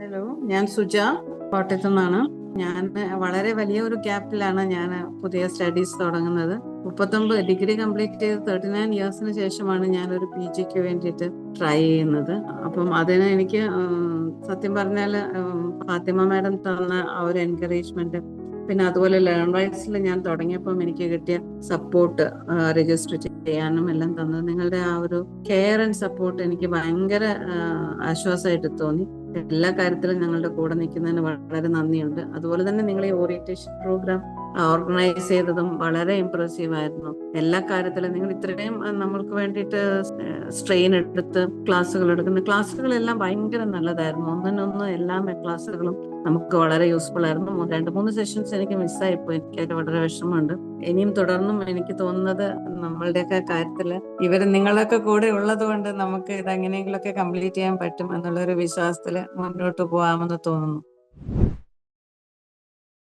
Hello ഞാൻ സുജ കോട്ടയത്തു നിന്നാണ്. ഞാൻ വളരെ വലിയ ഒരു ഗ്യാപ്പിലാണ് ഞാൻ പുതിയ സ്റ്റഡീസ് തുടങ്ങുന്നത്. മുപ്പത്തൊമ്പത് ഡിഗ്രി കംപ്ലീറ്റ് ചെയ്ത് തേർട്ടി നയൻ ഇയേഴ്സിന് ശേഷമാണ് ഞാൻ ഒരു പി ജിക്ക് വേണ്ടിയിട്ട് ട്രൈ ചെയ്യുന്നത്. അപ്പം അതിന് എനിക്ക് സത്യം പറഞ്ഞാൽ ഫാത്തിമ മാഡം തന്ന ആ ഒരു എൻകറേജ്മെന്റ് പിന്നെ അതുപോലെ ലേൺ വൈസിൽ ഞാൻ തുടങ്ങിയപ്പം എനിക്ക് കിട്ടിയ സപ്പോർട്ട് രജിസ്റ്റർ ചെയ്യാനും എല്ലാം തന്നത്. നിങ്ങളുടെ ആ ഒരു കെയർ ആൻഡ് സപ്പോർട്ട് എനിക്ക് ഭയങ്കര ആശ്വാസമായിട്ട് തോന്നി. എല്ലാ കാര്യത്തിലും ഞങ്ങളുടെ കൂടെ നിൽക്കുന്നതിന് വളരെ നന്ദിയുണ്ട്. അതുപോലെ തന്നെ നിങ്ങൾ ഈ ഓറിയന്റേഷൻ പ്രോഗ്രാം ഓർഗനൈസ് ചെയ്തതും വളരെ ഇമ്പ്രസീവ് ആയിരുന്നു. എല്ലാ കാര്യത്തിലും നിങ്ങൾ ഇത്രയും നമ്മൾക്ക് വേണ്ടിയിട്ട് സ്ട്രെയിൻ എടുത്ത് ക്ലാസ്സുകൾ എടുക്കുന്ന ക്ലാസ്സുകളെല്ലാം ഭയങ്കര നല്ലതായിരുന്നു. ഒന്നിനൊന്ന് എല്ലാ ക്ലാസ്സുകളും നമുക്ക് വളരെ യൂസ്ഫുൾ ആയിരുന്നു. രണ്ട് മൂന്ന് സെഷൻസ് എനിക്ക് മിസ്സായിപ്പോയി എനിക്കതിൽ വളരെ വിഷമമുണ്ട്. ഇനിയും തുടർന്നും എനിക്ക് തോന്നുന്നത് നമ്മളുടെയൊക്കെ കാര്യത്തിൽ ഇവർ നിങ്ങളൊക്കെ കൂടെ ഉള്ളത് കൊണ്ട് നമുക്ക് ഇത് എങ്ങനെയെങ്കിലുമൊക്കെ കംപ്ലീറ്റ് ചെയ്യാൻ പറ്റും എന്നുള്ളൊരു വിശ്വാസത്തിൽ മുന്നോട്ട് പോവാമെന്ന് തോന്നുന്നു.